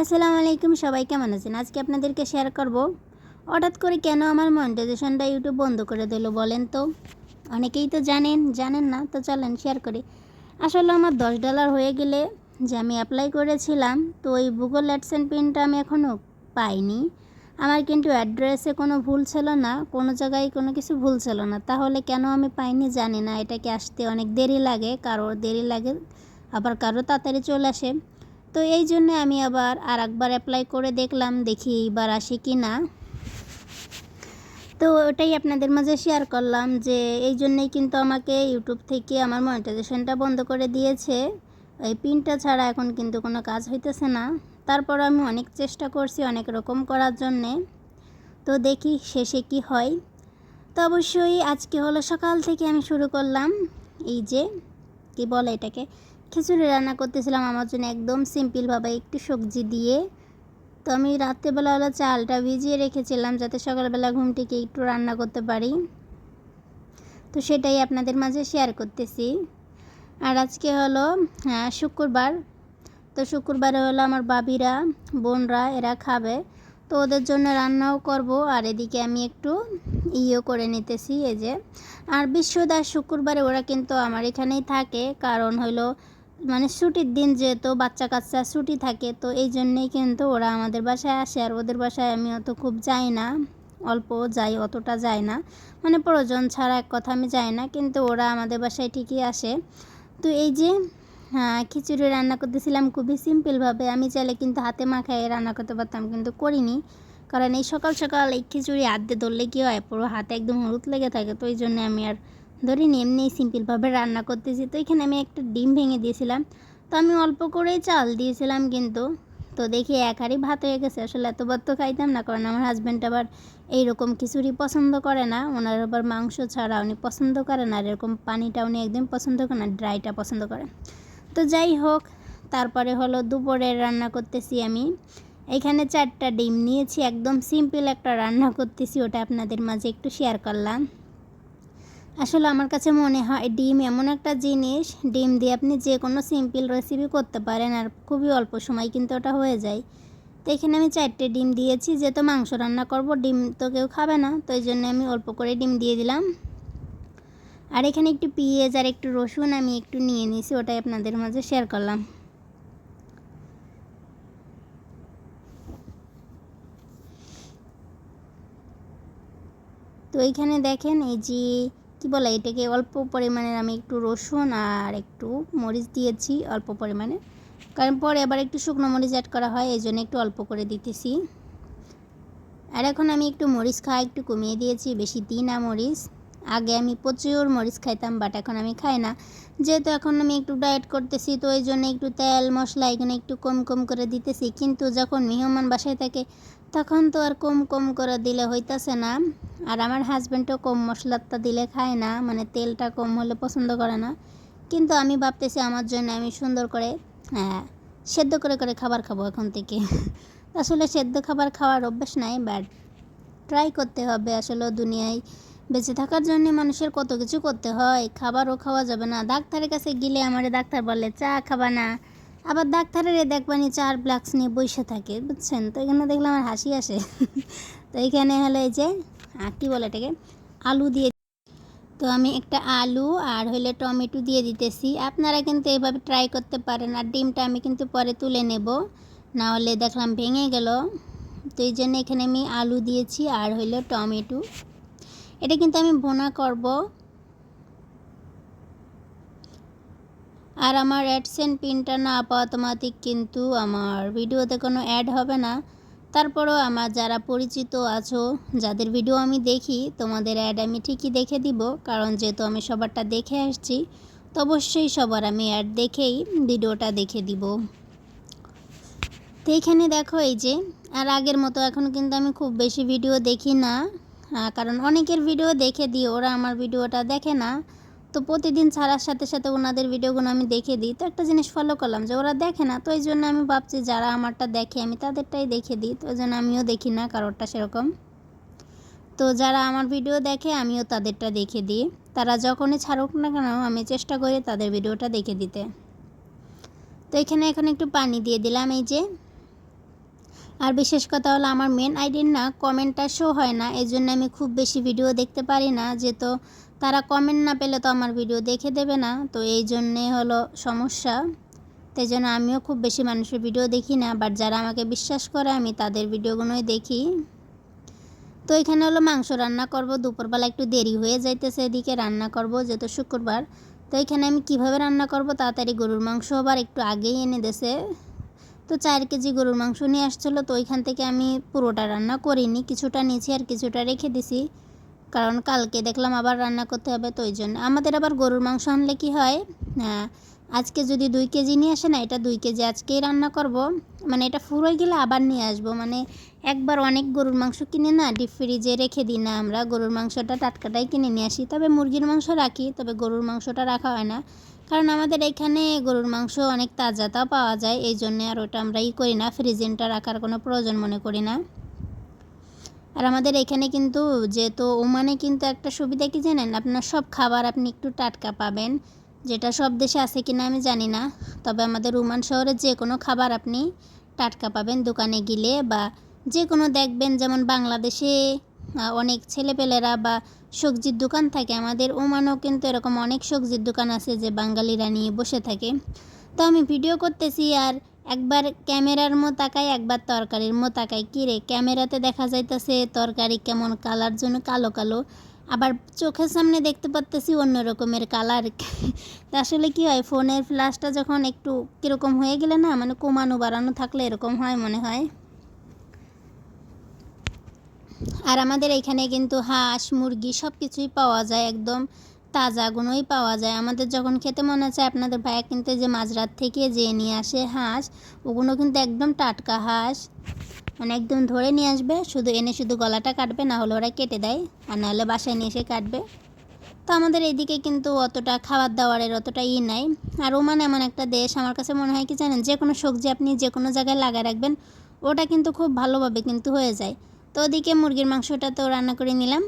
আসসালামু আলাইকুম, সবাই কেমন আছেন? আজকে আপনাদেরকে শেয়ার করব। হঠাৎ করে কেন আমার মনিটাইজেশনটা ইউটিউব বন্ধ করে দিল বলেন তো? অনেকেই তো জানেন জানেন না, তো চলেন শেয়ার করি। আসলে আমার দশ ডলার হয়ে গেলে যে আমি অ্যাপ্লাই করেছিলাম, তো ওই গুগল অ্যাডসেন্ট পিনটা আমি এখনও পাইনি। আমার কিন্তু অ্যাড্রেসে কোনো ভুল ছিল না, কোনো জায়গায় কোনো কিছু ভুল ছিল না। তাহলে কেন আমি পাইনি জানি না, এটাকে আসতে অনেক দেরি লাগে কারোর দেরি লাগে, আবার কারও তাড়াতাড়ি চলে আসে। তো এই জন্য আমি আবার আর একবার অ্যাপ্লাই করে দেখলাম, দেখি এইবার আসে কি না তো ওটাই আপনাদের মাঝে শেয়ার করলাম যে এই জন্যই কিন্তু আমাকে ইউটিউব থেকে আমার মনিটাইজেশনটা বন্ধ করে দিয়েছে। এই পিনটা ছাড়া এখন কিন্তু কোনো কাজ হইতেছে না। তারপর আমি অনেক চেষ্টা করছি অনেক রকম করার জন্যে। তো দেখি শেষে কি হয়। তো অবশ্যই আজকে হলো সকাল থেকে আমি শুরু করলাম। এই যে, কি বলে এটাকে? খিচুড়ি রান্না করতেছিলাম আমার জন্য একদম সিম্পলভাবে একটু সবজি দিয়ে। তো আমি রাত্রেবেলা হলো চালটা ভিজিয়ে রেখেছিলাম যাতে সকালবেলা ঘুম থেকে একটু রান্না করতে পারি। তো সেটাই আপনাদের মাঝে শেয়ার করতেছি। আর আজকে হলো শুক্রবার। তো শুক্রবারে হলো আমার বাবিরা, বোনরা এরা খাবে। তো ওদের জন্য রান্নাও করব আর এদিকে আমি একটু ইয়েও করে নিতেছি এই যে। আর বিশ্বদাস শুক্রবারে ওরা কিন্তু আমার এখানেই থাকে। কারণ হলো মানে ছুটির দিন যেহেতু বাচ্চা কাচ্চা ছুটি থাকে, তো এই জন্যেই কিন্তু ওরা আমাদের বাসায় আসে। আর ওদের বাসায় আমি অত খুব যাই না, অল্প যাই, অতটা যাই না। মানে প্রয়োজন ছাড়া এক কথা আমি যাই না, কিন্তু ওরা আমাদের বাসায় ঠিকই আসে। তো এই যে হ্যাঁ খিচুড়ি রান্না করতেছিলাম খুবই সিম্পলভাবে আমি চাইলে কিন্তু হাতে মাখায় রান্না করতে পারতাম, কিন্তু করিনি। কারণ এই সকাল সকাল এই খিচুড়ি হাতে ধরলে কী হয়? পুরো হাতে একদম হলুদ লেগে থাকে, তো ওই জন্য আমি আর ধরিনি এমনি সিম্পলভাবে রান্না করতেছি, তো এখানে আমি একটা ডিম ভেঙে দিয়েছিলাম। তো আমি অল্প করেই চাল দিয়েছিলাম কিন্তু, তো দেখি এক ভাত হয়ে গেছে। আসলে এত ভাত খাইতাম না, কারণ আমার হাজব্যান্ড আবার এইরকম খিচুড়ি পছন্দ করে না। ওনার আবার মাংস ছাড়া উনি পছন্দ করে না, আর এরকম পানিটা উনি একদম পছন্দ করে না ড্রাইটা পছন্দ করে। তো যাই হোক, তারপরে হলো দুপুরের রান্না করতেছি আমি। এখানে চারটা ডিম নিয়েছি, একদম সিম্পল একটা রান্না করতেছি, ওটা আপনাদের মাঝে একটু শেয়ার করলাম। আসলে আমার কাছে মনে হয় ডিম এমন একটা জিনিস, ডিম দিয়ে আপনি যে কোনো সিম্পল রেসিপি করতে পারেন আর খুবই অল্প সময় কিন্তু ওটা হয়ে যায়। তো এখানে আমি চারটে ডিম দিয়েছি, যেহেতু মাংস রান্না করব, ডিম তো কেউ খাবে না, তো এই জন্য আমি অল্প করে ডিম দিয়ে দিলাম। আর এখানে একটু পেঁয়াজ আর একটু রসুন আমি একটু নিয়ে নিয়েছি, ওটাই আপনাদের মাঝে শেয়ার করলাম। তো এইখানে দেখেন এই যে কি বলে এটাকে অল্প পরিমাণের আমি একটু রসুন আর একটু মরিচ দিয়েছি অল্প পরিমাণে। কারণ পরে আবার একটু শুকনো মরিচ অ্যাড করা হয় এই জন্য একটু অল্প করে দিতেছি। আর এখন আমি একটু মরিচ খাওয়া একটু কমিয়ে দিয়েছি, বেশি দিই না মরিচ। আগে আমি প্রচুর মরিচ খাইতাম বাট এখন আমি খাই না। যেহেতু এখন আমি একটু ডায়েট করতেছি, তো ওই জন্য একটু তেল, মশলা এখানে একটু কম কম করে দিতেছি। কিন্তু যখন মেহমান বাসায় থাকে, তখন তো আর কম কম করে দিলে হইতাছে না। আর আমার হাজব্যান্ডও কম মশলাটা দিলে খায় না মানে তেলটা কম হলে পছন্দ করে না। কিন্তু আমি ভাবতেছি আমার জন্য আমি সুন্দর করে হ্যাঁ সেদ্ধ করে করে খাবার খাব এখন থেকে। আসলে সেদ্ধ খাবার খাওয়ার অভ্যেস নাই বাট ট্রাই করতে হবে আসলে দুনিয়ায়। বেঁচে থাকার জন্য মানুষের কত কিছু করতে হয়। খাবারও খাওয়া যাবে না। ডাক্তারের কাছে গেলে আমার ডাক্তার বলে, চা খাবা না। আবার ডাক্তারের এ দেখবানি চার ব্লাক্স নিয়ে বসে থাকে, বুঝছেন? তো এখানে দেখলে আমার হাসি আসে। তো এখানে হলো এই যে কী বলে এটাকে? আলু দিয়ে তো আমি একটা আলু আর হইলে টমেটো দিয়ে দিতেছি। আপনারা কিন্তু এইভাবে ট্রাই করতে পারেন আর ডিমটা আমি কিন্তু পরে তুলে নেব। না হলে দেখলাম ভেঙে গেল। তো এই জন্য এখানে আমি আলু দিয়েছি আর হইল টমেটো। এটা কিন্তু আমি বোনা করব। আর আমার অ্যাডসেন্ট পিনটা না অটোমেটিক কিন্তু আমার ভিডিওতে কোনো অ্যাড হবে না। তারপরেও আমার যারা পরিচিত আছো, যাদের ভিডিও আমি দেখি, তোমাদের অ্যাড আমি ঠিকই দেখে দিব। কারণ যেহেতু আমি সবারটা দেখে আসছি, তো অবশ্যই সবার আমি অ্যাড দেখেই ভিডিওটা দেখে দিব। তো এইখানে দেখো এই যে, আর আগের মতো এখন কিন্তু আমি খুব বেশি ভিডিও দেখি না। কারণ অনেকের ভিডিও দেখে দিই, ওরা আমার ভিডিওটা দেখে না। তো প্রতিদিন ছাড়ার সাথে সাথে ওনাদের ভিডিওগুলো আমি দেখে দিই। তো একটা জিনিস ফলো করলাম যে ওরা দেখে না, তো এই জন্য আমি ভাবছি যারা আমারটা দেখে আমি তাদেরটাই দেখে দিই। তো ওই জন্য আমিও দেখি না কারোরটা সেরকম। তো যারা আমার ভিডিও দেখে আমিও তাদেরটা দেখে দিই। তারা যখনই ছাড়ুক না কেন, আমি চেষ্টা করি তাদের ভিডিওটা দেখে দিতে। তো এখানে এখন একটু পানি দিয়ে দিলাম, এই যে। আর বিশেষ কথা হলো আমার মেন আইডির না কমেন্টটা শো হয় না এই জন্য আমি খুব বেশি ভিডিও দেখতে পারি না, যেহেতু তারা কমেন্ট না পেলে তো আমার ভিডিও দেখে দেবে না, তো এই জন্যে হলো সমস্যা। তাই জন্য আমিও খুব বেশি মানুষের ভিডিও দেখি না বাট যারা আমাকে বিশ্বাস করে আমি তাদের ভিডিওগুলোই দেখি। তো এখানে হলো মাংস রান্না করব, দুপুরবেলা একটু দেরি হয়ে যাইতেছে এদিকে, রান্না করব যেহেতু শুক্রবার। তো এখানে আমি কীভাবে রান্না করব, তাড়াতাড়ি গরুর মাংস আবার একটু আগেই এনে দেছে। তো চার কেজি গরুর মাংস নিয়ে আসছিল, তো ওইখান থেকে আমি পুরোটা রান্না করিনি, কিছুটা নিয়েছি আর কিছুটা রেখে দিছি। কারণ কালকে দেখলাম আবার রান্না করতে হবে, তো ওই জন্য। আমাদের আবার গরুর মাংস আনলে কি হয় আজকে যদি দুই কেজি নিয়ে আসে না, এটা দুই কেজি আজকেই রান্না করব। মানে এটা ফুরোয় গেলে আবার নিয়ে আসব। মানে একবার অনেক গরুর মাংস কিনে না ডিপ ফ্রিজে রেখে দিই না আমরা। গরুর মাংসটা টাটকাটাই কিনে নিয়ে আসি। তবে মুরগির মাংস রাখি, তবে গরুর মাংসটা রাখা হয় না। কারণ আমাদের এখানে গরুর মাংস অনেক তাজাটাও পাওয়া যায়। এই জন্যে আর ওটা আমরা ই করি না। ফ্রিজেনটা রাখার কোনো প্রয়োজন মনে করি না। আর আমাদের এখানে কিন্তু যেহেতু ওমানে কিন্তু একটা সুবিধা কি জানেন? আপনার সব খাবার আপনি একটু টাটকা পাবেন। যেটা সব দেশে আছে কিনা আমি জানি না। তবে আমাদের ওমান শহরে যে কোনো খাবার আপনি টাটকা পাবেন দোকানে গেলে বা যে কোনো দেখবেন, যেমন বাংলাদেশে অনেক ছেলেপেলেরা বা সবজির দোকান থাকে। আমাদের ওমানও কিন্তু এরকম অনেক সবজির দোকান আছে যে বাঙালিরা নিয়ে বসে থাকে। তো আমি ভিডিও করতেছি আর একবার ক্যামেরার মো তাকাই একবার তরকারির মো তাকাই কিরে ক্যামেরাতে দেখা যাইতেছে তরকারি কেমন, কালার জন্য কালো কালো। আবার চোখের সামনে দেখতে পারতেছি অন্য রকমের কালার আসলে কি হয়, ফোনের ফ্ল্যাশটা যখন একটু কীরকম হয়ে গেলে না মানে কমানো বাড়ানো থাকলে এরকম হয় মনে হয়। আর আমাদের এখানে কিন্তু হাঁস, মুরগি সব কিছুই পাওয়া যায়, একদম তাজাগুলোই পাওয়া যায়। আমাদের যখন খেতে মনে চায় আপনাদের ভাইয়া কিন্তু যে মাঝরাত থেকে যে নিয়ে আসে হাঁস, ওগুলো কিন্তু একদম টাটকা হাঁস। মানে একদম ধরে নিয়ে আসবে, শুধু এনে শুধু গলাটা কাটবে, না হলে ওরা কেটে দেয়, আর নাহলে বাসায় নিয়ে এসে কাটবে। তো আমাদের এইদিকে কিন্তু অতটা খাবার দাবারের অতটা ই নাই। আর ওমান এমন একটা দেশ, আমার কাছে মনে হয় কি জানেন যে কোনো সবজি আপনি যে কোনো জায়গায় লাগায় রাখবেন, ওটা কিন্তু খুব ভালোভাবে কিন্তু হয়ে যায়। তো ওদিকে মুরগির মাংসটা তো রান্না করে নিলাম।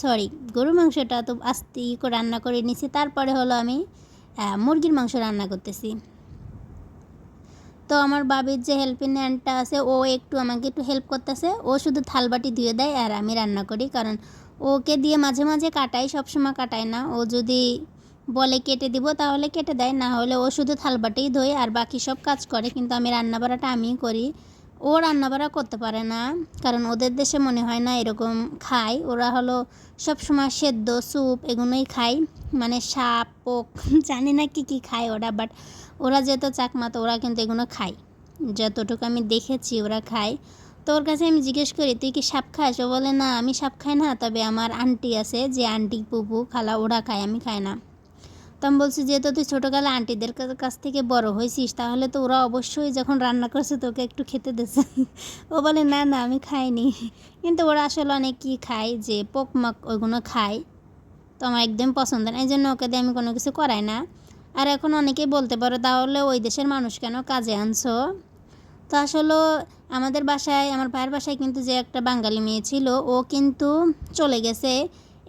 সরি, গরুর মাংসটা তো আস্তে রান্না করে নিছি, তারপরে হলো আমি মুরগির মাংস রান্না করতেছি। তো আমার বাবির যে হেল্পিং হ্যান্ডটা আছে, ও একটু আমাকে একটু হেল্প করতেছে। ও শুধু থালবাটি ধুয়ে দেয় আর আমি রান্না করি, কারণ ওকে দিয়ে মাঝে মাঝে কাটাই, সবসময় কাটায় না। ও যদি বলে কেটে দিব, তাহলে কেটে দেয়। না হলে ও শুধু থালবাটিই ধোয় আর বাকি সব কাজ করে, কিন্তু আমি রান্না বাড়াটা আমিই করি। ও রান্নাবাড়া করতে পারে না, কারণ ওদের দেশে মনে হয় না এরকম খায়। ওরা হলো সব সময় সেদ্ধ, স্যুপ এগুলোই খায়। মানে সাপ, পোক, জানি না কী কী খায় ওরা বাট ওরা যেহেতু চাকমা, তো ওরা কিন্তু এগুলো খায়। যতটুকু আমি দেখেছি ওরা খায়। তো ওর কাছে আমি জিজ্ঞেস করি, তুই কি সাপ খাস? ও বলে, না, আমি সাপ খাই না, তবে আমার আন্টি আছে, যে আন্টি, পুপু, খালা, ওরা খায়, আমি খাই না। তো আমি বলছি যেহেতু তুই ছোটোকালে আন্টিদের কাছ থেকে বড় হয়েছিস, তাহলে তো ওরা অবশ্যই যখন রান্না করছে তোকে একটু খেতে দিচ্ছে ও বলে, না না, আমি খাইনি। কিন্তু ওরা আসলে অনেক কী খায় যে পোক মাক ওইগুলো খায়। তো আমার একদম পছন্দ না এই জন্য ওকে দিয়ে আমি কোনো কিছু করাই না। আর এখন অনেকেই বলতে পারো, তাহলে ওই দেশের মানুষ কেন কাজে আনছো? তো আসলে আমাদের বাসায়, আমার ভাইয়ের বাসায় কিন্তু যে একটা বাঙালি মেয়ে ছিল, ও কিন্তু চলে গেছে।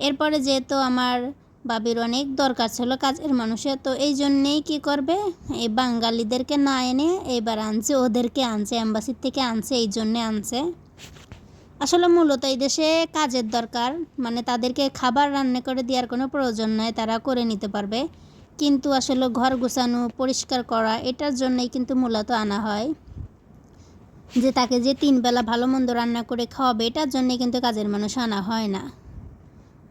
এরপরে যেহেতু আমার বাবির অনেক দরকার ছিল কাজের মানুষের তো এই জন্যেই কী করবে? এই বাঙালিদেরকে না এনে এবার আনছে, ওদেরকে আনছে অ্যাম্বাসির থেকে আনছে, এই জন্যে আনছে। আসলে মূলত এই দেশে কাজের দরকার মানে তাদেরকে খাবার রান্না করে দেওয়ার কোনো প্রয়োজন নাই, তারা করে নিতে পারবে। কিন্তু আসলে ঘর গোছানো, পরিষ্কার করা, এটার জন্যই কিন্তু মূলত আনা হয়। যে তাকে যে তিন বেলা ভালো মন্দ রান্না করে খাওয়াবে, এটার জন্যে কিন্তু কাজের মানুষ আনা হয় না।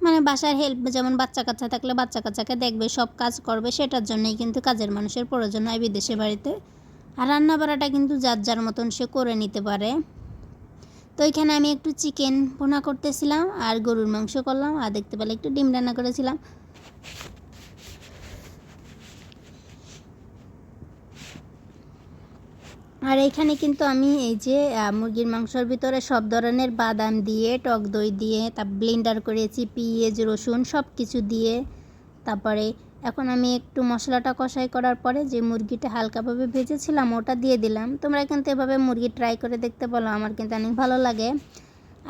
মানে বাসার হেল্প যেমন বাচ্চা কাচ্চা থাকলে বাচ্চা কাচ্চাকে দেখবে, সব কাজ করবে, সেটার জন্যই কিন্তু কাজের মানুষের প্রয়োজন হয় বিদেশে বাড়িতে। আর রান্না বাড়াটা কিন্তু যার যার মতন সে করে নিতে পারে। তো এখানে আমি একটু চিকেন পোনা করতেছিলাম আর গরুর মাংস করলাম আর দেখতে পেলে একটু ডিম রান্না করেছিলাম। আর এখানে কিন্তু আমি এই যে মুরগির মাংসর ভিতরে সব ধরনের বাদাম দিয়ে, টক দই দিয়ে তা ব্লেন্ডার করেছি, পিঁয়াজ, রসুন সব কিছু দিয়ে। তারপরে এখন আমি একটু মশলাটা কষাই করার পরে যে মুরগিটা হালকাভাবে ভেজেছিলাম, ওটা দিয়ে দিলাম। তোমরা কিন্তু এভাবে মুরগি ট্রাই করে দেখতে বলো, আমার কিন্তু অনেক ভালো লাগে।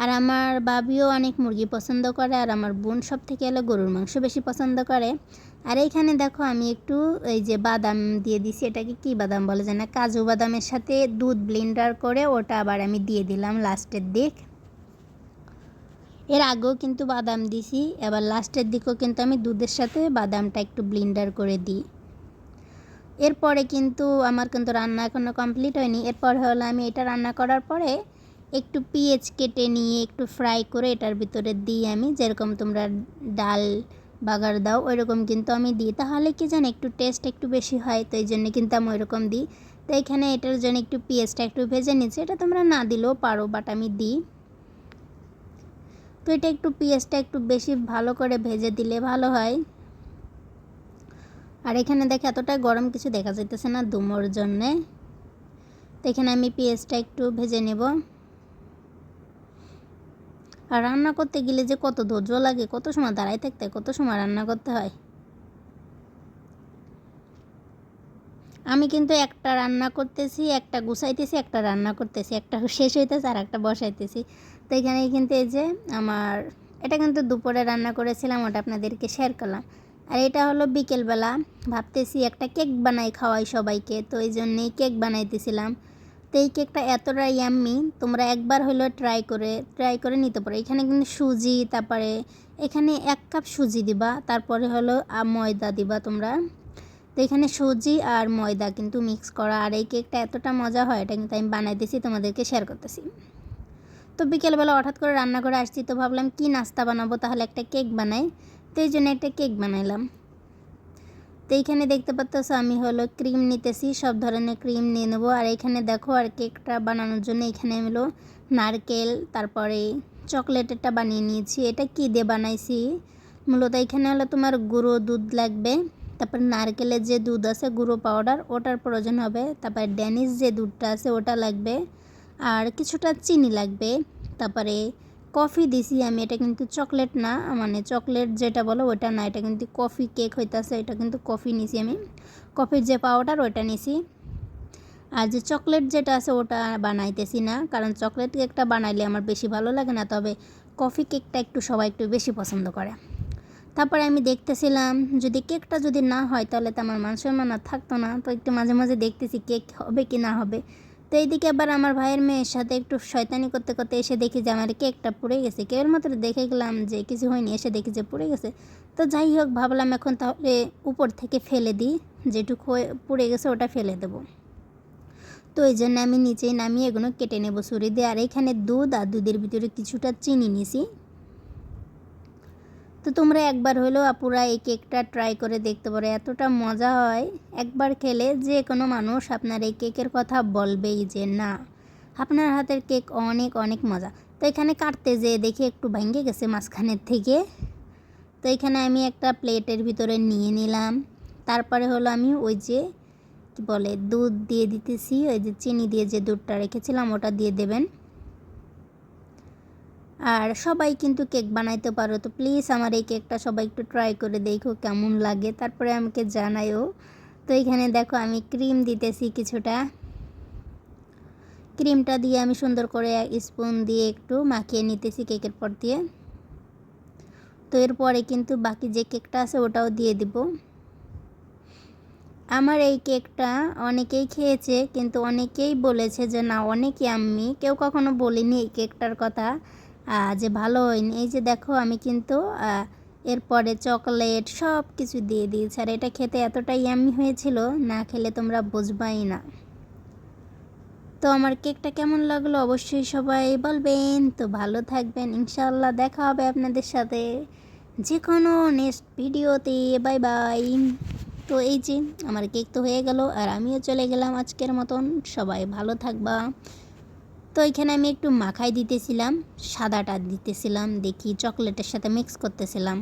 আর আমার বাবিও অনেক মুরগি পছন্দ করে, আর আমার বোন সব থেকে হলো গরুর মাংস বেশি পছন্দ করে। আর এইখানে দেখো আমি একটু এই যে বাদাম দিয়ে দিছি, এটাকে কি বাদাম বলে যায় না, কাজু বাদামের সাথে দুধ ব্লেন্ডার করে ওটা আবার আমি দিয়ে দিলাম লাস্টের দিক। এর আগেও কিন্তু বাদাম দিছি, এবার লাস্টের দিকেও কিন্তু আমি দুধের সাথে বাদামটা একটু ব্লেন্ডার করে দিই। এরপরে কিন্তু আমার কিন্তু রান্না এখনও কমপ্লিট হয়নি, এরপর হলো আমি এটা রান্না করার পরে একটু পেঁয়াজ কেটে নিয়ে একটু ফ্রাই করে এটার ভিতরে দিই আমি, যেরকম তোমরা ডাল, বাগার দাও, ওইরকম কিন্তু আমি দিই। তাহলে কি জানি, একটু টেস্ট একটু বেশি হয়, তো এই জন্য কিন্তু আমি ওইরকম দিই। তো এখানে এটার জন্য একটু পেঁয়াজটা একটু ভেজে নিচ্ছি, এটা তোমরা না দিলেও পারো বাট আমি দিই। তো এটা একটু পেঁয়াজটা একটু বেশি ভালো করে ভেজে দিলে ভালো হয়। আর এখানে দেখে, এতটা গরম কিছু দেখা যাইতেছে না দুমোর জন্যে। তো এখানে আমি পেঁয়াজটা একটু ভেজে নেব। আর রান্না করতে গেলে যে কত ধৈর্য লাগে, কত সময় দাঁড়াই থাকতে কত সময় রান্না করতে হয়। আমি কিন্তু একটা রান্না করতেছি, একটা গুছাইতেছি, একটা রান্না করতেছি, একটা শেষ হইতেছে আর একটা বসাইতেছি। তো এখানে কিন্তু এই যে আমার, এটা কিন্তু দুপুরে রান্না করেছিলাম, ওটা আপনাদেরকে শেয়ার করলাম। আর এটা হলো বিকেলবেলা, ভাবতেছি একটা কেক বানাই খাওয়াই সবাইকে, তো এই জন্যেই কেক বানাইতেছিলাম। তো এই কেকটা এতটা ইয়াম্মি তোমরা একবার হলো ট্রাই করে ট্রাই করে নিতে পারো। এখানে কিন্তু সুজি, তারপরে এখানে এক কাপ সুজি দিবা, তারপরে হলো ময়দা দিবা তোমরা। তো এখানে সুজি আর ময়দা কিন্তু মিক্স করা। আর এই কেকটা এতটা মজা হয়, এটা কিন্তু আমি বানাইতেছি, তোমাদেরকে শেয়ার করতেছি। তো বিকেলবেলা হঠাৎ করে রান্না করে আসছি, তো ভাবলাম কি নাস্তা বানাবো, তাহলে একটা কেক বানাই। তো এই জন্য একটা কেক বানাইলাম। তো এইখানে দেখতে পাচ্ছ আমি হলো ক্রিম নিতেছি, সব ধরনের ক্রিম নিয়ে নেব। আর এখানে দেখো আর কেকটা বানানোর জন্য এখানে হলো নারকেল, তারপরে চকলেটেরটা বানিয়ে নিয়েছি। এটা কি দিয়ে বানাইছি? মূলত এখানে হলো তোমার গুঁড়ো দুধ লাগবে, তারপর নারকেলের যে দুধ আছে, গুঁড়ো পাউডার, ওটার প্রয়োজন হবে। তারপরে ড্যানিস যে দুধটা আছে, ওটা লাগবে। আর কিছুটা চিনি লাগবে, তারপরে কফি দিছি আমি, এটা কিন্তু চকলেট না মানে চকলেট যেটা বলো ওটা না, এটা কিন্তু কফি কেক হইতেছে, এটা কিন্তু কফি নিছি আমি। কফির যে পাউডার ওটা নিছি। আর যে চকলেট যেটা আছে, ওটা বানাইতেছি না, কারণ চকলেট কেকটা বানাইলে আমার বেশি ভালো লাগে না, তবে কফি কেকটা একটু সবাই একটু বেশি পছন্দ করে। তারপরে আমি দেখতেছিলাম, যদি কেকটা যদি না হয়, তাহলে তো আমার মান সম্মান আর থাকতো না, তো একটু মাঝে মাঝে দেখতেছি কেক হবে কি না হবে। তো এইদিকে আবার আমার ভাইয়ের মেয়ের সাথে একটু শয়তানি করতে করতে এসে দেখি যে আমার কেকটা পুড়ে গেছে। কেবলমাত্র দেখে গেলাম যে কিছু হয়নি, এসে দেখি যে পুড়ে গেছে। তো যাই হোক, ভাবলাম এখন তাহলে উপর থেকে ফেলে দিই, যেটুকু পুড়ে গেছে ওটা ফেলে দেবো। তো এই জন্য আমি নিচেই নামিয়ে এগুলো কেটে নেব, ছুরি দিয়ে। আর এখানে দুধ আর দুধের ভিতরে কিছুটা চিনি নিছি। তো তোমরা একবার হলেও আপুরা এই কেকটা ট্রাই করে দেখতে পারো, এতটা মজা হয়। একবার খেলে যে কোনো মানুষ আপনার এই কেকের কথা বলবেই যে না, আপনার হাতের কেক অনেক অনেক মজা। তো এখানে কাটতে যেয়ে দেখি একটু ভেঙে গেছে মাঝখানের থেকে। তো এখানে আমি একটা প্লেটের ভিতরে নিয়ে নিলাম। তারপরে হলো আমি ওই যে, কী বলে, দুধ দিয়ে দিতেছি, ওই যে চিনি দিয়ে যে দুধটা রেখেছিলাম ওটা দিয়ে দেবেন। আর সবাই কিন্তু কেক বানাইতে পারো। তো প্লিজ আমার এই কেকটা সবাই একটু ট্রাই করে দেখো কেমন লাগে। তারপরে আমাকে জানাইও তো এখানে দেখো আমি ক্রিম দিতেছি কিছুটা। ক্রিমটা দিয়ে আমি সুন্দর করে স্পুন দিয়ে একটু মাখিয়ে নিতেছি কেকের পর দিয়ে। তো এরপরে কিন্তু বাকি যে কেকটা আছে ওটাও দিয়ে দিব। আমার এই কেকটা অনেকেই খেয়েছে, কিন্তু অনেকেই বলেছে যে, না, অনেকই আমি কেউ কখনো বলিনি এই কেকটার কথা। যে ভালো হয়নি এই যে দেখো আমি কিন্তু এরপরে চকলেট সব কিছু দিয়ে দিয়েছি। আর এটা খেতে এতটাই আমি হয়েছিল, না খেলে তোমরা বুঝবাই না। তো আমার কেকটা কেমন লাগল অবশ্যই সবাই বলবেন। তো ভালো থাকবেন ইনশাল্লাহ দেখা হবে আপনাদের সাথে যে কোনো নেক্সট ভিডিওতে। Bye bye. তো এই যে, আমার কেক তো হয়ে গেল, আর আমিও চলে গেলাম আজকের মতন। সবাই ভালো থাকবা। তো এখানে আমি একটু মাখাই দিতেছিলাম সাদাটা দিতেছিলাম দেখি চকলেটের সাথে মিক্স করতেছিলাম।